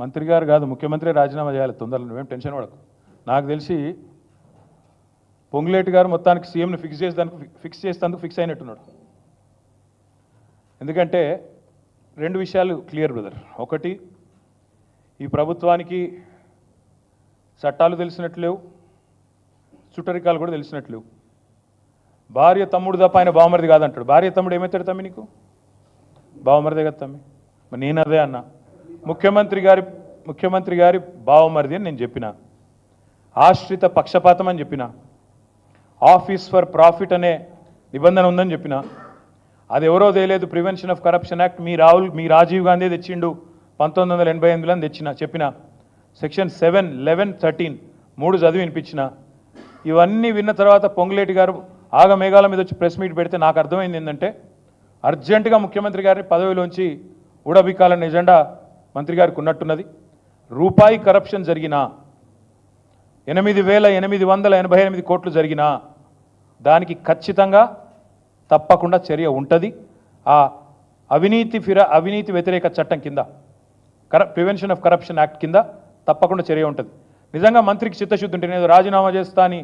మంత్రి గారు కాదు ముఖ్యమంత్రి రాజీనామా చేయాలి తొందరలో. నువ్వేం టెన్షన్ పడకు. నాకు తెలిసి పొంగులేటి గారు మొత్తానికి సీఎంని ఫిక్స్ చేసేదానికి ఫిక్స్ చేసేందుకు ఫిక్స్ అయినట్టున్నాడు. ఎందుకంటే రెండు విషయాలు క్లియర్ బ్రదర్. ఒకటి ఈ ప్రభుత్వానికి చట్టాలు తెలిసినట్లు లేవు చుట్టరికాలు కూడా తెలిసినట్లు లేవు. భార్య తమ్ముడు తప్ప ఆయన బావమరిది కాదంటాడు. భార్య తమ్ముడు ఏమవుతాడు తమ్మి నీకు? బావమరిదే కదా తమ్మి. మరి నేను అదే అన్నా. ముఖ్యమంత్రి గారి ముఖ్యమంత్రి గారి బావమరిది అని నేను చెప్పిన. ఆశ్రిత పక్షపాతం అని చెప్పిన. ఆఫీస్ ఫర్ ప్రాఫిట్ అనే నిబంధన ఉందని చెప్పిన. అది ఎవరో తెలియదు ప్రివెన్షన్ ఆఫ్ కరప్షన్ యాక్ట్ మీ రాహుల్ మీ రాజీవ్ గాంధీ తెచ్చిండు పంతొమ్మిది వందల ఎనభై ఎనిమిదిలో తెచ్చిన చెప్పిన. సెక్షన్ సెవెన్ లెవెన్ థర్టీన్ మూడు చదివి వినిపించిన. ఇవన్నీ విన్న తర్వాత పొంగులేటి గారు ఆగమేఘాల మీద వచ్చి ప్రెస్ మీట్ పెడితే నాకు అర్థమైంది ఏంటంటే అర్జెంటుగా ముఖ్యమంత్రి గారిని పదవిలోంచి ఊడబిక్కాలన్న ఎజెండా మంత్రి గారికి ఉన్నట్టున్నది. రూపాయి కరప్షన్ జరిగినా ఎనిమిది వేల ఎనిమిది వందల ఎనభై ఎనిమిది కోట్లు జరిగినా దానికి ఖచ్చితంగా తప్పకుండా చర్య ఉంటుంది. ఆ అవినీతి ఫిర అవినీతి వ్యతిరేక చట్టం కింద కర ప్రివెన్షన్ ఆఫ్ కరప్షన్ యాక్ట్ కింద తప్పకుండా చర్య ఉంటుంది. నిజంగా మంత్రికి చిత్తశుద్ధి ఉంటే నేను రాజీనామా చేస్తా అని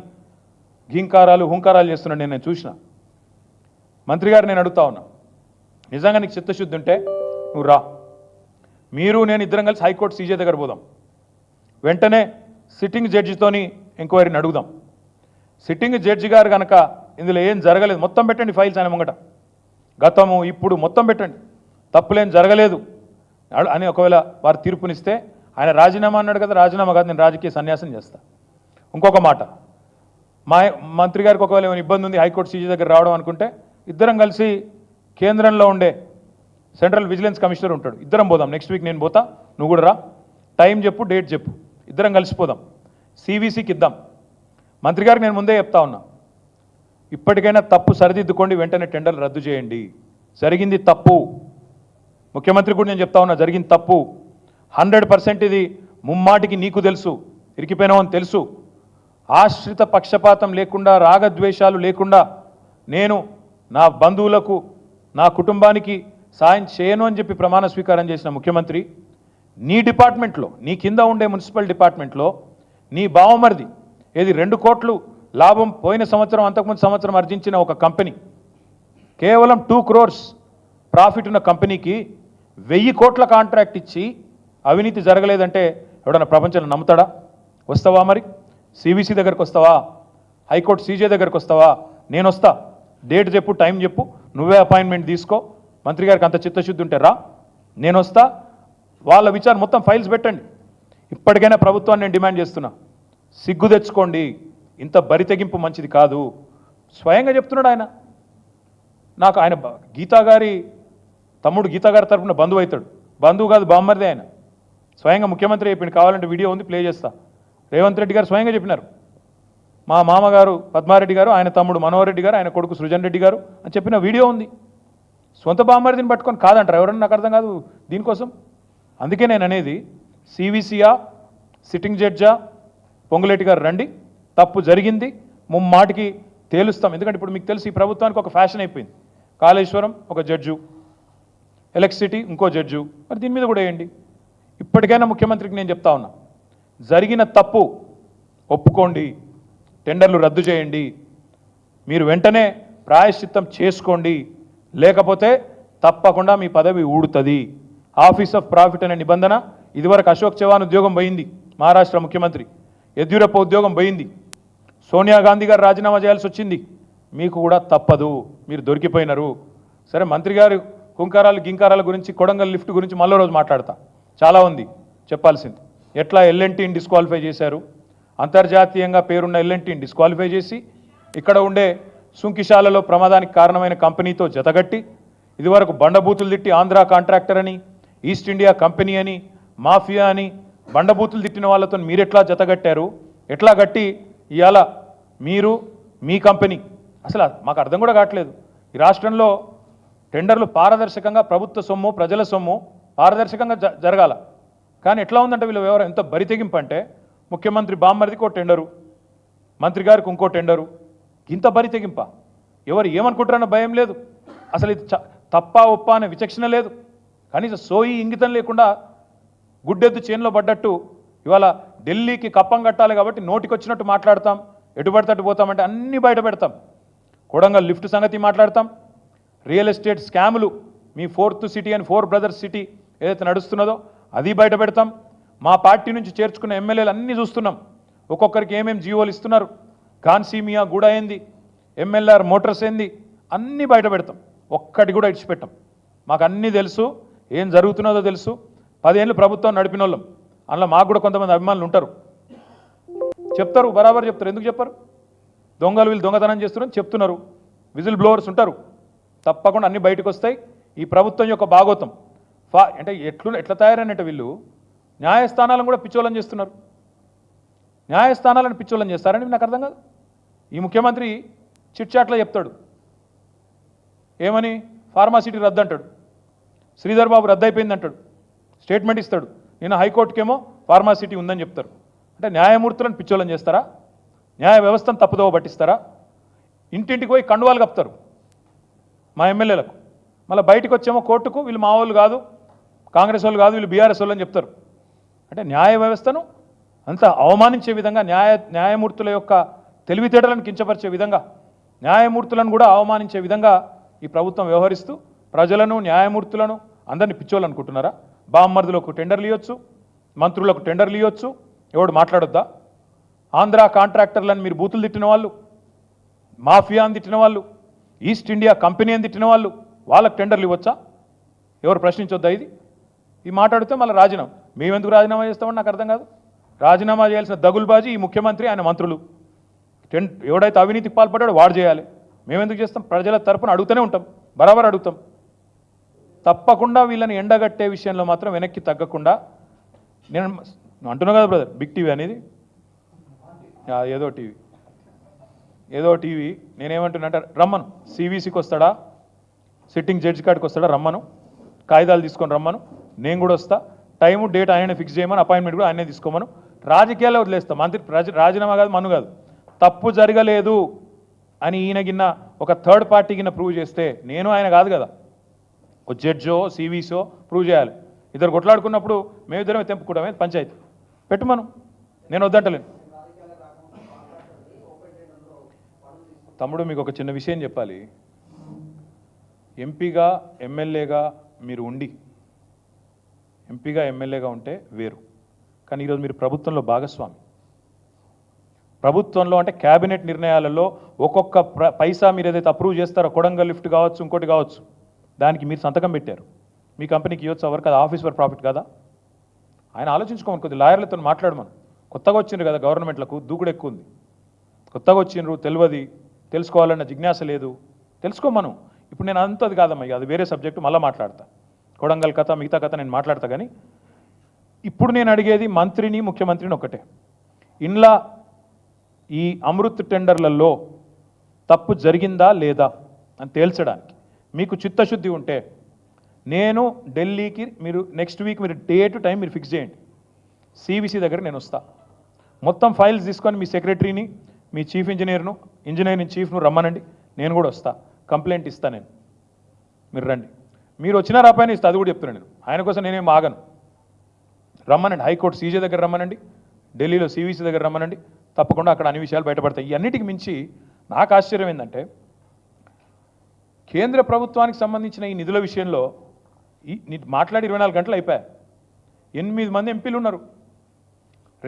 ఘీంకారాలు హుంకారాలు చేస్తున్నాడు నేను చూసిన. మంత్రి గారు నేను అడుగుతా ఉన్నా నిజంగా నీకు చిత్తశుద్ధి ఉంటే నువ్వు రా. మీరు నేను ఇద్దరం కలిసి హైకోర్టు సీజే దగ్గర పోదాం. వెంటనే సిట్టింగ్ జడ్జితోని ఎంక్వైరీని అడుగుదాం. సిట్టింగ్ జడ్జి గారు కనుక ఇందులో ఏం జరగలేదు మొత్తం పెట్టండి ఫైల్స్ ఆయన ముంగట. గతము ఇప్పుడు మొత్తం పెట్టండి. తప్పులేం జరగలేదు. అని ఒకవేళ వారు తీర్పునిస్తే ఆయన రాజీనామా అన్నాడు కదా రాజీనామా కాదు నేను రాజకీయ సన్యాసం చేస్తా. ఇంకొక మాట. మా మంత్రి గారికి ఒకవేళ ఏమైనా ఇబ్బంది ఉంది హైకోర్టు సీజీ దగ్గర రావడం అనుకుంటే ఇద్దరం కలిసి కేంద్రంలో ఉండే సెంట్రల్ విజిలెన్స్ కమిషనర్ ఉంటాడు. ఇద్దరం పోదాం. నెక్స్ట్ వీక్ నేను పోతా. నువ్వు కూడా రా. టైం చెప్పు డేట్ చెప్పు. ఇద్దరం కలిసిపోదాం సివిసికి ఇద్దాం. మంత్రి గారికి నేను ముందే చెప్తా ఉన్నా. ఇప్పటికైనా తప్పు సరిదిద్దుకోండి వెంటనే టెండర్లు రద్దు చేయండి. జరిగింది తప్పు. ముఖ్యమంత్రి కూడా నేను చెప్తా ఉన్నా జరిగింది తప్పు. హండ్రెడ్ పర్సెంట్ ఇది ముమ్మాటికి నీకు తెలుసు ఇరికిపోయినామని తెలుసు. ఆశ్రిత పక్షపాతం లేకుండా రాగద్వేషాలు లేకుండా నేను నా బంధువులకు నా కుటుంబానికి సాయం చేయను అని చెప్పి ప్రమాణ స్వీకారం చేసిన ముఖ్యమంత్రి నీ డిపార్ట్మెంట్లో నీ కింద ఉండే మున్సిపల్ డిపార్ట్మెంట్లో నీ బావమరిది ఏది రెండు కోట్లు లాభం పోయిన సంవత్సరం అంతకుముందు సంవత్సరం ఆర్జించిన ఒక కంపెనీ కేవలం టూ క్రోర్స్ ప్రాఫిట్ ఉన్న కంపెనీకి వెయ్యి కోట్ల కాంట్రాక్ట్ ఇచ్చి అవినీతి జరగలేదంటే ఎవడన్నా ప్రపంచంలో నమ్ముతాడా? వస్తావా మరి? సివిసి దగ్గరకు వస్తావా? హైకోర్టు సీజే దగ్గరకు వస్తావా? నేను వస్తా. డేట్ చెప్పు టైం చెప్పు. నువ్వే అపాయింట్మెంట్ తీసుకో. మంత్రి గారికి అంత చిత్తశుద్ధి ఉంటే రా నేను వస్తా వాళ్ళ విచారం మొత్తం ఫైల్స్ పెట్టండి. ఇప్పటికైనా ప్రభుత్వాన్ని నేను డిమాండ్ చేస్తున్నా. సిగ్గు తెచ్చుకోండి ఇంత బరితెగింపు మంచిది కాదు. స్వయంగా చెప్తున్నాడు ఆయన. నాకు ఆయన గీతా గారి తమ్ముడు గీతా గారి తరపున బంధువు అవుతాడు. బంధువు కాదు బామ్మరిదే ఆయన. స్వయంగా ముఖ్యమంత్రి చెప్పింది కావాలంటే వీడియో ఉంది ప్లే చేస్తా. రేవంత్ రెడ్డి గారు స్వయంగా చెప్పినారు. మా మామగారు పద్మారెడ్డి గారు ఆయన తమ్ముడు మనోహర్ రెడ్డి గారు ఆయన కొడుకు సృజన్ రెడ్డి గారు అని చెప్పిన వీడియో ఉంది. సొంత బామ్మరిదిని పట్టుకొని కాదంటారు? ఎవరన్నా నాకు అర్థం కాదు దీనికోసం. అందుకే నేను అనేది సివిసియా సిట్టింగ్ జడ్జా పొంగులేటి గారు రండి. తప్పు జరిగింది. ముమ్మాటికి తేలుస్తాం. ఎందుకంటే ఇప్పుడు మీకు తెలుసు ఈ ప్రభుత్వానికి ఒక ఫ్యాషన్ అయిపోయింది. కాళేశ్వరం ఒక జడ్జు. ఎలక్ట్రిసిటీ ఇంకో జడ్జు. మరి దీని మీద కూడా వేయండి. ఇప్పటికైనా ముఖ్యమంత్రికి నేను చెప్తా ఉన్నా జరిగిన తప్పు ఒప్పుకోండి. టెండర్లు రద్దు చేయండి. మీరు వెంటనే ప్రాయశ్చిత్తం చేసుకోండి. లేకపోతే తప్పకుండా మీ పదవి ఊడుతుంది. ఆఫీస్ ఆఫ్ ప్రాఫిట్ అనే నిబంధన ఇదివరకు అశోక్ చవాన్ ఉద్యోగం పోయింది మహారాష్ట్ర ముఖ్యమంత్రి. యద్యూరప్ప ఉద్యోగం పోయింది. సోనియా గాంధీ గారు రాజీనామా చేయాల్సి వచ్చింది. మీకు కూడా తప్పదు మీరు దొరికిపోయినారు. సరే మంత్రి గారు కుంకారాలు గింకారాల గురించి కొడంగల్ లిఫ్ట్ గురించి మళ్ళీ రోజు మాట్లాడతా. చాలా ఉంది చెప్పాల్సింది. ఎట్లా ఎల్ఎన్టీని డిస్క్వాలిఫై చేశారు? అంతర్జాతీయంగా పేరున్న ఎల్ఎన్టీని డిస్క్వాలిఫై చేసి ఇక్కడ ఉండే సుంకిశాలలో ప్రమాదానికి కారణమైన కంపెనీతో జతగట్టి ఇదివరకు బండబూతులు తిట్టి ఆంధ్ర కాంట్రాక్టర్ అని ఈస్ట్ ఇండియా కంపెనీ అని మాఫియా అని బండబూతులు తిట్టిన వాళ్ళతో మీరు ఎట్లా జతగట్టారు? ఎట్లా గట్టి ఇవాళ మీరు మీ కంపెనీ? అసలు మాకు అర్థం కూడా కావట్లేదు. ఈ రాష్ట్రంలో టెండర్లు పారదర్శకంగా ప్రభుత్వ సొమ్ము ప్రజల సొమ్ము పారదర్శకంగా జ- జరగాల. కానీ ఎట్లా ఉందంటే వీళ్ళు వ్యవహారం ఎంత బరితెగింపు అంటే ముఖ్యమంత్రి బామ్మరిదికి ఒక టెండరు మంత్రి గారికి ఇంకో టెండరు ఇంత బరి తెగింప. ఎవరు ఏమనుకుంటారన్న భయం లేదు. అసలు ఇది చ- తప్ప ఒప్ప అనే విచక్షణ లేదు. కనీసం సోయి ఇంగితం లేకుండా గుడ్డెద్దు చేనులో పడ్డట్టు ఇవాళ ఢిల్లీకి కప్పం కట్టాలి కాబట్టి నోటికొచ్చినట్టు మాట్లాడతాం. ఎటు పడితే పోతామంటే అన్నీ బయట పెడతాం. కొడంగల్ లిఫ్ట్ సంగతి మాట్లాడతాం. రియల్ ఎస్టేట్ స్కాములు మీ fourth city and four brothers city ఏదైతే నడుస్తున్నదో అది బయట పెడతాం. మా పార్టీ నుంచి చేర్చుకున్న ఎమ్మెల్యేలు అన్నీ చూస్తున్నాం. ఒక్కొక్కరికి ఏమేమి జీవోలు ఇస్తున్నారు? కాన్సీమియా కూడా ఏంది ఎంఎల్ఆర్ మోటార్స్ ఏంది అన్నీ బయట పెడతాం. ఒక్కటి కూడా ఇడిచిపెట్టాం. మాకు అన్నీ తెలుసు ఏం జరుగుతున్నదో తెలుసు. పదేళ్ళు ప్రభుత్వం నడిపిన వాళ్ళం అందులో మాకు కూడా కొంతమంది అభిమానులు ఉంటారు. చెప్తారు బరాబర్ చెప్తారు. ఎందుకు చెప్పారు? దొంగలు వీళ్ళు దొంగతనం చేస్తున్నారని చెప్తున్నారు. విజిల్ బ్లోవర్స్ ఉంటారు. తప్పకుండా అన్ని బయటకు వస్తాయి. ఈ ప్రభుత్వం యొక్క భాగోతం. ఫా అంటే ఎట్లు ఎట్లా తయారైనట్టు వీళ్ళు? న్యాయస్థానాలను కూడా పిచ్చోళం చేస్తున్నారు. న్యాయస్థానాలను పిచ్చోళ్ళని చేస్తారని నాకు అర్థం కాదు. ఈ ముఖ్యమంత్రి చిట్చాట్లో చెప్తాడు. ఏమని? ఫార్మాసిటీ రద్దు అంటాడు శ్రీధర్ బాబు రద్దు అయిపోయింది అంటాడు స్టేట్మెంట్ ఇస్తాడు. నేను హైకోర్టుకేమో ఫార్మాసిటీ ఉందని చెప్తారు. అంటే న్యాయమూర్తులను పిచ్చోళ్ళని చేస్తారా? న్యాయ వ్యవస్థను తప్పుదోవ పట్టిస్తారా? ఇంటింటికి పోయి కండువాలు కప్తారు మా ఎమ్మెల్యేలకు. మళ్ళీ బయటకు వచ్చేమో కోర్టుకు వీళ్ళు మా వాళ్ళు కాదు కాంగ్రెస్ వాళ్ళు కాదు వీళ్ళు బీఆర్ఎస్ వాళ్ళు అని చెప్తారు. అంటే న్యాయ వ్యవస్థను అంత అవమానించే విధంగా న్యాయ న్యాయమూర్తుల యొక్క తెలివితేటలను కించపరిచే విధంగా న్యాయమూర్తులను కూడా అవమానించే విధంగా ఈ ప్రభుత్వం వ్యవహరిస్తూ ప్రజలను న్యాయమూర్తులను అందరినీ పిచ్చోళ్ళు అనుకుంటున్నారా? బామ్మర్దులకు టెండర్లు ఇవ్వచ్చు మంత్రులకు టెండర్లు ఇవ్వచ్చు ఎవడు మాట్లాడొద్దా? ఆంధ్ర కాంట్రాక్టర్లను మీరు బూతులు తిట్టిన వాళ్ళు మాఫియా అని తిట్టిన వాళ్ళు ఈస్ట్ ఇండియా కంపెనీ అని తిట్టిన వాళ్ళు వాళ్ళకు టెండర్లు ఇవ్వచ్చా? ఎవరు ప్రశ్నించొద్దా ఇది? ఈ మాట్లాడితే మళ్ళీ రాజీనామా. మేమెందుకు రాజీనామా చేస్తామని నాకు అర్థం కాదు. రాజీనామా చేయాల్సిన దగుల్బాజీ ఈ ముఖ్యమంత్రి ఆయన మంత్రులు. టెన్ ఎవడైతే అవినీతికి పాల్పడ్డాడో వాడు చేయాలి. మేమెందుకు చేస్తాం? ప్రజల తరపున అడుగుతూనే ఉంటాం. బరాబర్ అడుగుతాం. తప్పకుండా వీళ్ళని ఎండగట్టే విషయంలో మాత్రం వెనక్కి తగ్గకుండా నేను అంటున్నా కదా బ్రదర్ బిగ్ టీవీ అనేది? ఏదో టీవీ. ఏదో టీవీ. నేనేమంటున్నా రమ్మను. సివిసికి వస్తాడా? సిట్టింగ్ జడ్జి కాడికి వస్తాడా? రమ్మను. కాగితాలు తీసుకొని రమ్మను. నేను కూడా వస్తా. టైము డేట్ ఆయనే ఫిక్స్ చేయమని అపాయింట్మెంట్ కూడా ఆయనే తీసుకోమను. రాజకీయాల్లో వదిలేస్తాం. మంత్రి ప్రజ రాజీనామా కాదు మను కాదు. తప్పు జరగలేదు అని ఈయన గిన్న ఒక థర్డ్ పార్టీ గిన్న ప్రూవ్ చేస్తే నేను ఆయన కాదు కదా. ఒక జడ్జో సివీసో ప్రూవ్ చేయాలి. ఇద్దరు కొట్లాడుకున్నప్పుడు మేమిద్దరమే తెంపుకుంటామే పంచాయతీ. పెట్టుమను నేను వద్దంటలేను. తమ్ముడు మీకు ఒక చిన్న విషయం చెప్పాలి. ఎంపీగా ఎమ్మెల్యేగా మీరు ఉండి ఎంపీగా ఎమ్మెల్యేగా ఉంటే వేరు. కానీ ఈరోజు మీరు ప్రభుత్వంలో భాగస్వామి. ప్రభుత్వంలో అంటే క్యాబినెట్ నిర్ణయాలలో ఒక్కొక్క ప్ర పైసా మీరు ఏదైతే అప్రూవ్ చేస్తారో కొడంగల్ లిఫ్ట్ కావచ్చు ఇంకోటి కావచ్చు దానికి మీరు సంతకం పెట్టారు. మీ కంపెనీకి ఇవ్వచ్చు ఎవరు కదా ఆఫీస్ ఫర్ ప్రాఫిట్ కదా? ఆయన ఆలోచించుకోమని కొద్ది లాయర్లతో మాట్లాడమను. కొత్తగా వచ్చిండ్రు కదా గవర్నమెంట్లకు దూకుడు ఎక్కువ ఉంది. కొత్తగా వచ్చిండ్రు తెలియదు తెలుసుకోవాలన్న జిజ్ఞాస లేదు. తెలుసుకోమను. ఇప్పుడు నేను అంతది కాదమ్మా అది వేరే సబ్జెక్టు మళ్ళీ మాట్లాడతా. కొడంగల్ కథ మిగతా కథ నేను మాట్లాడతా కానీ ఇప్పుడు నేను అడిగేది మంత్రిని ముఖ్యమంత్రిని ఒకటే ఇన్లా ఈ అమృత్ టెండర్లలో తప్పు జరిగిందా లేదా అని తేల్చడానికి. మీకు చిత్తశుద్ధి ఉంటే నేను ఢిల్లీకి మీరు నెక్స్ట్ వీక్ మీరు డేట్ టైం మీరు ఫిక్స్ చేయండి. సివిసి దగ్గర నేను వస్తా. మొత్తం ఫైల్స్ తీసుకొని మీ సెక్రటరీని మీ చీఫ్ ఇంజనీర్ను ఇంజనీరింగ్ చీఫ్ను రమ్మనండి. నేను కూడా వస్తా. కంప్లైంట్ ఇస్తా నేను. మీరు రండి. మీరు వచ్చినా రాపాయని ఇస్తా. అది కూడా చెప్తున్నాను నేను. ఆయన కోసం నేనేం ఆగను. రమ్మనండి. హైకోర్టు సీజే దగ్గర రమ్మనండి. ఢిల్లీలో సివిసి దగ్గర రమ్మనండి. తప్పకుండా అక్కడ అన్ని విషయాలు బయటపడతాయి. ఇవన్నిటికి మించి నాకు ఆశ్చర్యం ఏంటంటే కేంద్ర ప్రభుత్వానికి సంబంధించిన ఈ నిధుల విషయంలో ఈ మాట్లాడి ఇరవై నాలుగు గంటలు అయిపోయాయి. ఎనిమిది మంది ఎంపీలు ఉన్నారు.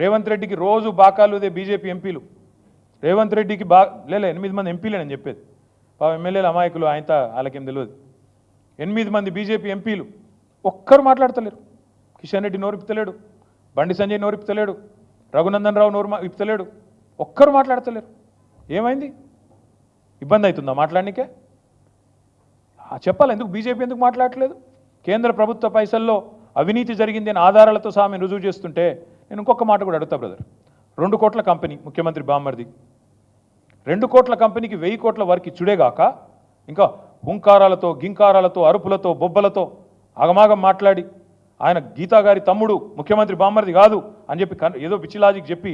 రేవంత్ రెడ్డికి రోజు బాకాలుదే బీజేపీ ఎంపీలు. రేవంత్ రెడ్డికి బా లేలే ఎనిమిది మంది ఎంపీలే నేను చెప్పేది. పాపం ఎమ్మెల్యేలు అమాయకులు ఆయనతో వాళ్ళకేం తెలియదు ఎనిమిది మంది బీజేపీ ఎంపీలు ఒక్కరు మాట్లాడతలేరు. కిషన్ రెడ్డి నోరు ఇప్పుతలేడు బండి సంజయ్ నోరు ఇప్పుతలేడు రఘునందన్ రావు నోరు మా- ఇప్పుతలేడు ఒక్కరు మాట్లాడతలేరు. ఏమైంది? ఇబ్బంది అవుతుందా మాట్లాడనికే? ఆ, చెప్పాలి ఎందుకు బీజేపీ ఎందుకు మాట్లాడట్లేదు? కేంద్ర ప్రభుత్వ పైసల్లో అవినీతి జరిగింది అని ఆధారాలతో సహా మేము రుజువు చేస్తుంటే నేను ఇంకొక మాట కూడా అడుగుతా బ్రదర్ రెండు కోట్ల కంపెనీ ముఖ్యమంత్రి బామ్మర్ది. రెండు కోట్ల కంపెనీకి వెయ్యి కోట్ల వరకు ఇచ్చుడేగాక ఇంకా హుంకారాలతో గింకారాలతో అరుపులతో బొబ్బలతో ఆగమాగం మాట్లాడి ఆయన గీతా గారి తమ్ముడు ముఖ్యమంత్రి బామ్మర్ది కాదు అని చెప్పి ఏదో పిచ్చి లాజిక్ చెప్పి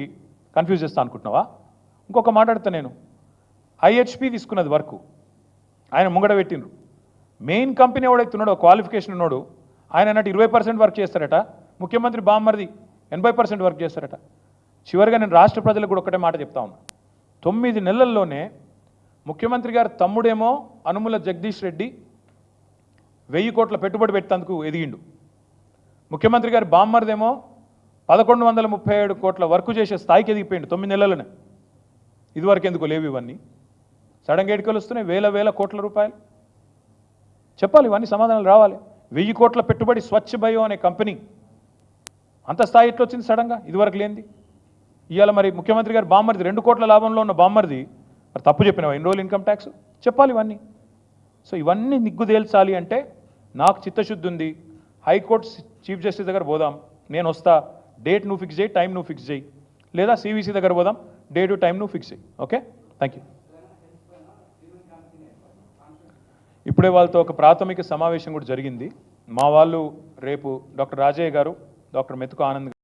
కన్ఫ్యూజ్ చేస్తా అనుకుంటున్నావా? ఇంకొక మాట్లాడతా నేను. ఐహెచ్పి తీసుకున్నది వర్క్ ఆయన ముంగడ పెట్టిండ్రు. మెయిన్ కంపెనీ ఎవడైతే ఉన్నాడో క్వాలిఫికేషన్ ఉన్నాడు ఆయన అన్నట్టు ఇరవై పర్సెంట్ వర్క్ చేస్తారట. ముఖ్యమంత్రి బామ్మర్ది ఎనభై పర్సెంట్ వర్క్ చేస్తారట. చివరిగా నేను రాష్ట్ర ప్రజలకు కూడా ఒకటే మాట చెప్తా ఉన్నా. తొమ్మిది నెలల్లోనే ముఖ్యమంత్రి గారి తమ్ముడేమో అనుముల జగదీష్ రెడ్డి వెయ్యి కోట్ల పెట్టుబడి పెట్టేందుకు ఎదిగిండు. ముఖ్యమంత్రి గారి బామ్మర్దేమో పదకొండు వందల ముప్పై ఏడు కోట్ల వర్క్ చేసే స్థాయికి ఎదిగిపోయింది తొమ్మిది నెలలనే. ఇదివరకు ఎందుకు లేవు ఇవన్నీ. సడన్గా ఎడికలు వస్తున్నాయి వేల వేల కోట్ల రూపాయలు. చెప్పాలి ఇవన్నీ సమాధానాలు రావాలి. వెయ్యి కోట్ల పెట్టుబడి స్వచ్ఛ బయో అనే కంపెనీ. అంత స్థాయి ఎట్లా వచ్చింది సడన్గా? ఇదివరకు లేనిది. ఇవాళ మరి ముఖ్యమంత్రి గారు బామ్మర్ది రెండు కోట్ల లాభంలో ఉన్న బామ్మర్ది మరి తప్పు చెప్పినావా? ఎన్ని రోజులు ఇన్కమ్ ట్యాక్స్? చెప్పాలి ఇవన్నీ. సో ఇవన్నీ నిగ్గుదేల్చాలి అంటే నాకు చిత్తశుద్ధి ఉంది. హైకోర్టు చీఫ్ జస్టిస్ దగ్గర పోదాం నేను వస్తా డేట్ నువ్వు ఫిక్స్ చేయి టైం నువ్వు ఫిక్స్ చేయి. లేదా సివిసి దగ్గర పోదాం డేట్ టైం నువ్వు ఫిక్స్ చేయి ఓకే? థ్యాంక్ యూ ఇప్పుడే వాళ్ళతో ఒక ప్రాథమిక సమావేశం కూడా జరిగింది. మా వాళ్ళు రేపు డాక్టర్ రాజయ్య గారు డాక్టర్ మెతుకు ఆనంద్